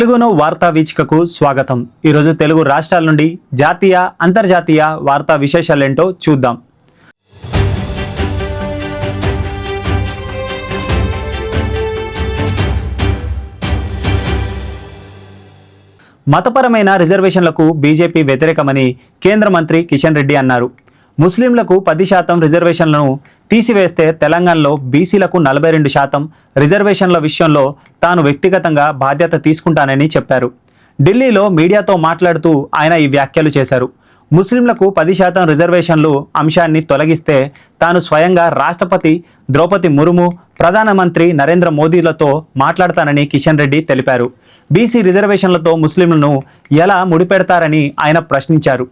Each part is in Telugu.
తెలుగును వార్తా వీచికకు స్వాగతం. ఈరోజు తెలుగు రాష్ట్రాల నుండి జాతీయ అంతర్జాతీయ వార్తా విశేషాలేంటో చూద్దాం. మతపరమైన రిజర్వేషన్లకు బీజేపీ వ్యతిరేకమని కేంద్ర మంత్రి కిషన్ రెడ్డి అన్నారు. ముస్లింలకు పది శాతం రిజర్వేషన్లను తీసివేస్తే తెలంగాణలో బీసీలకు నలభై రెండు శాతం రిజర్వేషన్ల విషయంలో తాను వ్యక్తిగతంగా బాధ్యత తీసుకుంటానని చెప్పారు. ఢిల్లీలో మీడియాతో మాట్లాడుతూ ఆయన ఈ వ్యాఖ్యలు చేశారు. ముస్లింలకు పది శాతం రిజర్వేషన్లు అంశాన్ని తొలగిస్తే తాను స్వయంగా రాష్ట్రపతి ద్రౌపది ముర్ము ప్రధానమంత్రి నరేంద్ర మోదీలతో మాట్లాడతానని కిషన్ రెడ్డి తెలిపారు. బీసీ రిజర్వేషన్లతో ముస్లింలను ఎలా ముడిపెడతారని ఆయన ప్రశ్నించారు.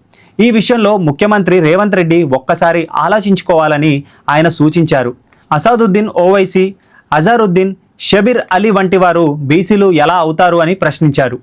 ఈ విషయంలో ముఖ్యమంత్రి రేవంత్ రెడ్డి ఒక్కసారి ఆలోచించుకోవాలని ఆయన సూచించారు. అసాదుద్దీన్ ఓవైసీ అజారుద్దీన్ షబీర్ అలీ వంటి వారు బీసీలు ఎలా అవుతారు అని ప్రశ్నించారు.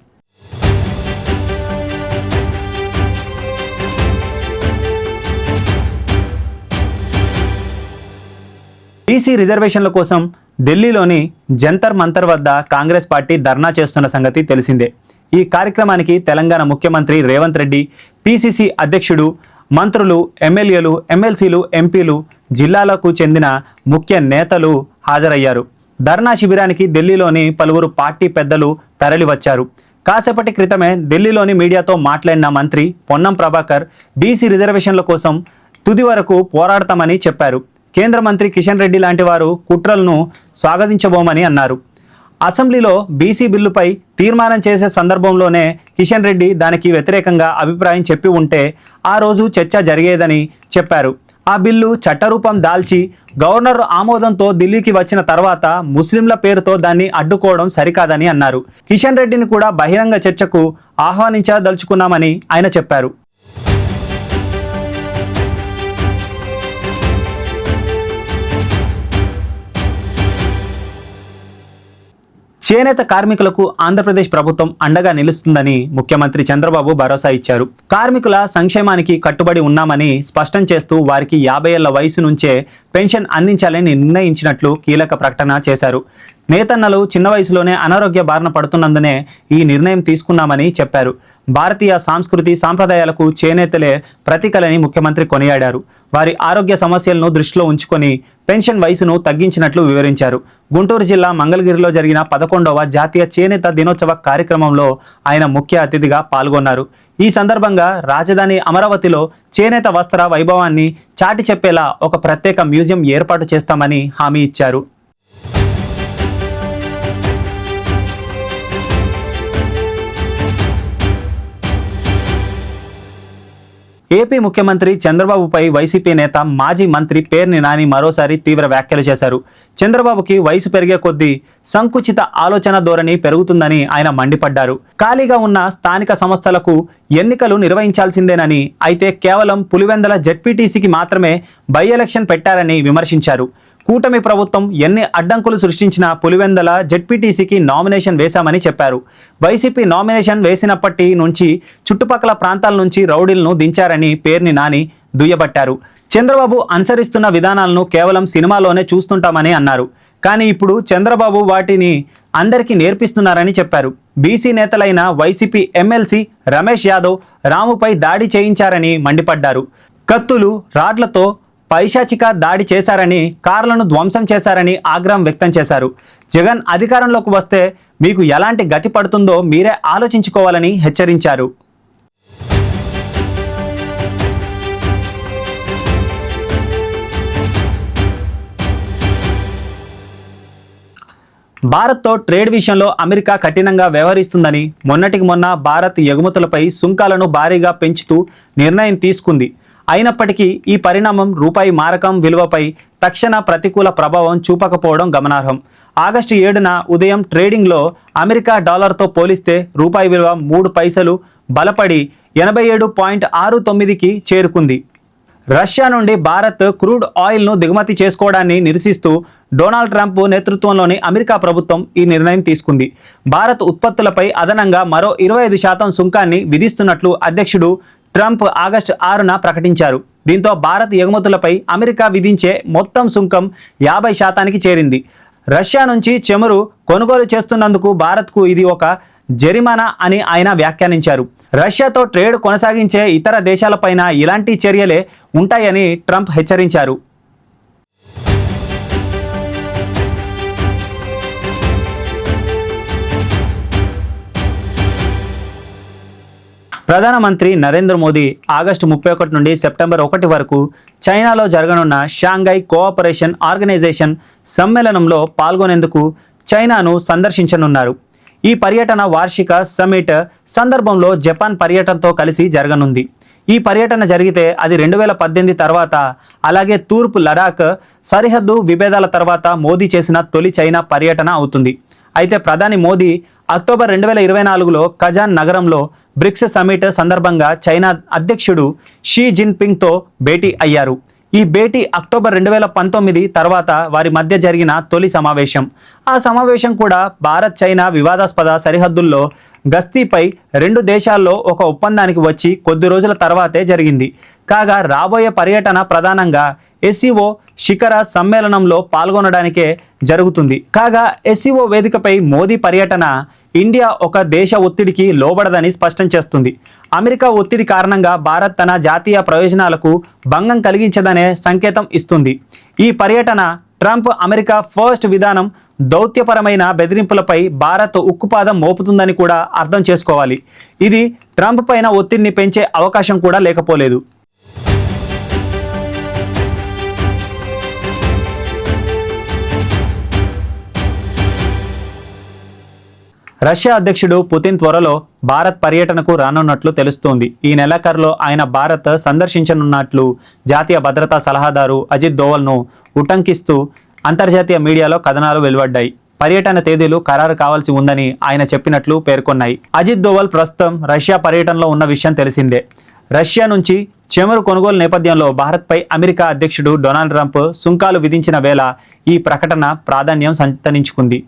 బీసీ రిజర్వేషన్ల కోసం ఢిల్లీలోని జంతర్ మంతర్ వద్ద కాంగ్రెస్ పార్టీ ధర్నా చేస్తున్న సంగతి తెలిసిందే. ఈ కార్యక్రమానికి తెలంగాణ ముఖ్యమంత్రి రేవంత్ రెడ్డి పిసిసి అధ్యక్షుడు మంత్రులు ఎమ్మెల్యేలు ఎమ్మెల్సీలు ఎంపీలు జిల్లాలకు చెందిన ముఖ్య నేతలు హాజరయ్యారు. ధర్నా శిబిరానికి ఢిల్లీలోని పలువురు పార్టీ పెద్దలు తరలివచ్చారు. కాసేపటి క్రితమే ఢిల్లీలోని మీడియాతో మాట్లాడిన మంత్రి పొన్నం ప్రభాకర్ బీసీ రిజర్వేషన్ల కోసం తుది వరకు పోరాడతామని చెప్పారు. కేంద్ర మంత్రి కిషన్ రెడ్డి లాంటి వారు కుట్రలను స్వాగతించబోమని అన్నారు. అసెంబ్లీలో బీసీ బిల్లుపై తీర్మానం చేసే సందర్భంలోనే కిషన్ రెడ్డి దానికి వ్యతిరేకంగా అభిప్రాయం చెప్పి ఉంటే ఆ రోజు చర్చ జరిగేదని చెప్పారు. ఆ బిల్లు చట్టరూపం దాల్చి గవర్నర్ ఆమోదంతో ఢిల్లీకి వచ్చిన తర్వాత ముస్లింల పేరుతో దాన్ని అడ్డుకోవడం సరికాదని అన్నారు. కిషన్ రెడ్డిని కూడా బహిరంగ చర్చకు ఆహ్వానించదలుచుకున్నామని ఆయన చెప్పారు. చేనేత కార్మికులకు ఆంధ్రప్రదేశ్ ప్రభుత్వం అండగా నిలుస్తుందని ముఖ్యమంత్రి చంద్రబాబు భరోసా ఇచ్చారు. కార్మికుల సంక్షేమానికి కట్టుబడి ఉన్నామని స్పష్టం చేస్తూ వారికి యాభై ఏళ్ళ వయసు నుంచే పెన్షన్ అందించాలని నిర్ణయించినట్లు కీలక ప్రకటన చేశారు. నేతన్నలు చిన్న వయసులోనే అనారోగ్య బారిన పడుతున్నందునే ఈ నిర్ణయం తీసుకున్నామని చెప్పారు. భారతీయ సాంస్కృతి సాంప్రదాయాలకు చేనేతలే ప్రతీకలని ముఖ్యమంత్రి కొనియాడారు. వారి ఆరోగ్య సమస్యలను దృష్టిలో ఉంచుకొని పెన్షన్ వయసును తగ్గించినట్లు వివరించారు. గుంటూరు జిల్లా మంగళగిరిలో జరిగిన పదకొండవ జాతీయ చేనేత దినోత్సవ కార్యక్రమంలో ఆయన ముఖ్య అతిథిగా పాల్గొన్నారు. ఈ సందర్భంగా రాజధాని అమరావతిలో చేనేత వస్త్ర వైభవాన్ని చాటి చెప్పేలా ఒక ప్రత్యేక మ్యూజియం ఏర్పాటు చేస్తామని హామీ ఇచ్చారు. ఏపీ ముఖ్యమంత్రి చంద్రబాబుపై వైసీపీ నేత మాజీ మంత్రి పేర్ని నాని మరోసారి తీవ్ర వ్యాఖ్యలు చేశారు. చంద్రబాబుకి వయసు పెరిగే కొద్దీ సంకుచిత ఆలోచన ధోరణి పెరుగుతుందని ఆయన మండిపడ్డారు. ఖాళీగా ఉన్న స్థానిక సంస్థలకు ఎన్నికలు నిర్వహించాల్సిందేనని అయితే కేవలం పులివెందల జడ్పీటీసీకి మాత్రమే బై ఎలక్షన్ పెట్టారని విమర్శించారు. కూటమి ప్రభుత్వం ఎన్ని అడ్డంకులు సృష్టించినా పులివెందల జెడ్పీటీసీకి నామినేషన్ వేశామని చెప్పారు. వైసీపీ నామినేషన్ వేసినప్పటి నుంచి చుట్టుపక్కల ప్రాంతాల నుంచి రౌడీలను దించారని పేర్ని నాని దుయ్యబట్టారు. చంద్రబాబు అనుసరిస్తున్న విధానాలను కేవలం సినిమాలోనే చూస్తుంటామని అన్నారు. కానీ ఇప్పుడు చంద్రబాబు వాటిని అందరికీ నేర్పిస్తున్నారని చెప్పారు. బీసీ నేతలైన వైసీపీ ఎమ్మెల్సీ రమేష్ యాదవ్ రాముపై దాడి చేయించారని మండిపడ్డారు. కత్తులు రాడ్లతో పైశాచిక దాడి చేశారని కార్లను ధ్వంసం చేశారని ఆగ్రహం వ్యక్తం చేశారు. జగన్ అధికారంలోకి వస్తే మీకు ఎలాంటి గతి పడుతుందో మీరే ఆలోచించుకోవాలని హెచ్చరించారు. భారత్తో ట్రేడ్ విషయంలో అమెరికా కఠినంగా వ్యవహరిస్తుందని మొన్నటికి మొన్న భారత్ ఎగుమతులపై సుంకాలను భారీగా పెంచుతూ నిర్ణయం తీసుకుంది. అయినప్పటికీ ఈ పరిణామం రూపాయి మారకం విలువపై తక్షణ ప్రతికూల ప్రభావం చూపకపోవడం గమనార్హం. ఆగస్టు ఏడున ఉదయం ట్రేడింగ్లో అమెరికా డాలర్తో పోలిస్తే రూపాయి విలువ మూడు పైసలు బలపడి ఎనభై ఏడు పాయింట్ ఆరు తొమ్మిదికి చేరుకుంది. రష్యా నుండి భారత్ క్రూడ్ ఆయిల్ను దిగుమతి చేసుకోవడాన్ని నిరసిస్తూ డొనాల్డ్ ట్రంప్ నేతృత్వంలోని అమెరికా ప్రభుత్వం ఈ నిర్ణయం తీసుకుంది. భారత్ ఉత్పత్తులపై అదనంగా మరో ఇరవై ఐదు శాతం సుంకాన్ని విధిస్తున్నట్లు అధ్యక్షుడు ట్రంప్ ఆగస్టు ఆరున ప్రకటించారు. దీంతో భారత్ ఎగుమతులపై అమెరికా విధించే మొత్తం సుంకం యాభై శాతానికి చేరింది. రష్యా నుంచి చమురు కొనుగోలు చేస్తున్నందుకు భారత్కు ఇది ఒక జరిమానా అని ఆయన వ్యాఖ్యానించారు. రష్యాతో ట్రేడ్ కొనసాగించే ఇతర దేశాలపైన ఇలాంటి చర్యలే ఉంటాయని ట్రంప్ హెచ్చరించారు. ప్రధానమంత్రి నరేంద్ర మోదీ ఆగస్టు ముప్పై ఒకటి నుండి సెప్టెంబర్ ఒకటి వరకు చైనాలో జరగనున్న షాంఘై కోఆపరేషన్ ఆర్గనైజేషన్ సమ్మేళనంలో పాల్గొనేందుకు చైనాను సందర్శించనున్నారు. ఈ పర్యటన వార్షిక సమ్మిట్ సందర్భంలో జపాన్ పర్యటనతో కలిసి జరగనుంది. ఈ పర్యటన జరిగితే అది రెండు వేల పద్దెనిమిది తర్వాత అలాగే తూర్పు లడాక్ సరిహద్దు విభేదాల తర్వాత మోదీ చేసిన తొలి చైనా పర్యటన అవుతుంది. అయితే ప్రధాని మోదీ అక్టోబర్ రెండు వేల ఇరవై నాలుగులో కజాన్ నగరంలో బ్రిక్స్ సమిట్ సందర్భంగా చైనా అధ్యక్షుడు షీ జిన్పింగ్తో భేటీ అయ్యారు. ఈ భేటీ అక్టోబర్ రెండు వేల పంతొమ్మిది తర్వాత వారి మధ్య జరిగిన తొలి సమావేశం. ఆ సమావేశం కూడా భారత్ చైనా వివాదాస్పద సరిహద్దుల్లో గస్తీపై రెండు దేశాల్లో ఒక ఒప్పందానికి వచ్చి కొద్ది రోజుల తర్వాతే జరిగింది. కాగా రాబోయే పర్యటన ప్రధానంగా ఎస్సీఓ శిఖర సమ్మేళనంలో పాల్గొనడానికే జరుగుతుంది. కాగా ఎస్సీఓ వేదికపై మోదీ పర్యటన ఇండియా ఒక దేశ ఒత్తిడికి లోబడదని స్పష్టం చేస్తుంది. అమెరికా ఒత్తిడి కారణంగా భారత్ తన జాతీయ ప్రయోజనాలకు భంగం కలిగించదనే సంకేతం ఇస్తుంది. ఈ పర్యటన ట్రంప్ అమెరికా ఫస్ట్ విధానం దౌత్యపరమైన బెదిరింపులపై భారత్ ఉక్కుపాదం మోపుతుందని కూడా అర్థం చేసుకోవాలి. ఇది ట్రంప్ పైన ఒత్తిడిని పెంచే అవకాశం కూడా లేకపోలేదు. రష్యా అధ్యక్షుడు పుతిన్ త్వరలో భారత్ పర్యటనకు రానున్నట్లు తెలుస్తోంది. ఈ నెలాఖరులో ఆయన భారత్ సందర్శించనున్నట్లు జాతీయ భద్రతా సలహాదారు అజిత్ దోవల్ను ఉటంకిస్తూ అంతర్జాతీయ మీడియాలో కథనాలు వెలువడ్డాయి. పర్యటన తేదీలు ఖరారు కావాల్సి ఉందని ఆయన చెప్పినట్లు పేర్కొన్నాయి. అజిత్ దోవల్ ప్రస్తుతం రష్యా పర్యటనలో ఉన్న విషయం తెలిసిందే. రష్యా నుంచి చమురు కొనుగోలు నేపథ్యంలో భారత్పై అమెరికా అధ్యక్షుడు డొనాల్డ్ ట్రంప్ సుంకాలు విధించిన వేళ ఈ ప్రకటన ప్రాధాన్యం సంతరించుకుంది.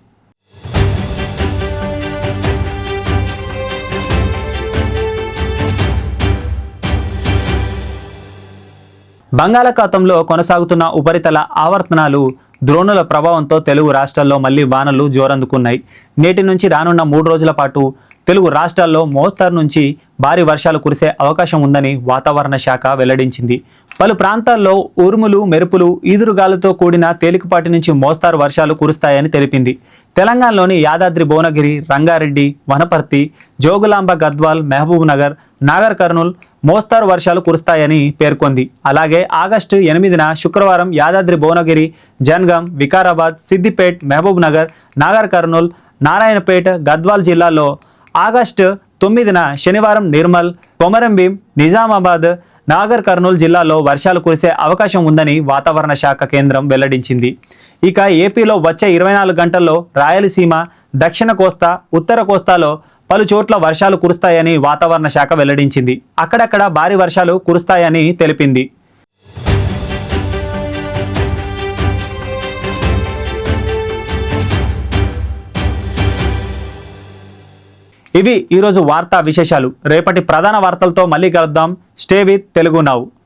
బంగాళాఖాతంలో కొనసాగుతున్న ఉపరితల ఆవర్తనాలు ద్రోణుల ప్రభావంతో తెలుగు రాష్ట్రాల్లో మళ్ళీ వానలు జోరందుకున్నాయి. నేటి నుంచి రానున్న మూడు రోజుల పాటు తెలుగు రాష్ట్రాల్లో మోస్తరు నుంచి భారీ వర్షాలు కురిసే అవకాశం ఉందని వాతావరణ శాఖ వెల్లడించింది. పలు ప్రాంతాల్లో ఉరుములు మెరుపులు ఈదురుగాలతో కూడిన తేలికపాటి నుంచి మోస్తారు వర్షాలు కురుస్తాయని తెలిపింది. తెలంగాణలోని యాదాద్రి భువనగిరి రంగారెడ్డి వనపర్తి జోగులాంబ గద్వాల్ మహబూబ్ నగర్ నాగర్ కర్నూల్ మోస్తారు వర్షాలు కురుస్తాయని పేర్కొంది. అలాగే ఆగస్టు ఎనిమిదిన శుక్రవారం యాదాద్రి భువనగిరి జన్గం వికారాబాద్ సిద్దిపేట్ మహబూబ్ నగర్ నాగర్ కర్నూల్ నారాయణపేట గద్వాల్ జిల్లాల్లో ఆగస్టు తొమ్మిదిన శనివారం నిర్మల్ కొమరంభీం నిజామాబాద్ నాగర్ కర్నూలు జిల్లాల్లో వర్షాలు కురిసే అవకాశం ఉందని వాతావరణ శాఖ కేంద్రం వెల్లడించింది. ఇక ఏపీలో వచ్చే ఇరవై నాలుగు గంటల్లో రాయలసీమ దక్షిణ కోస్తా ఉత్తర కోస్తాలో పలు చోట్ల వర్షాలు కురుస్తాయని వాతావరణ శాఖ వెల్లడించింది. అక్కడక్కడ భారీ వర్షాలు కురుస్తాయని తెలిపింది. ఇవి ఈరోజు వార్తా విశేషాలు. రేపటి ప్రధాన వార్తలతో మళ్ళీ కలుద్దాం. Stay with Telugu నావు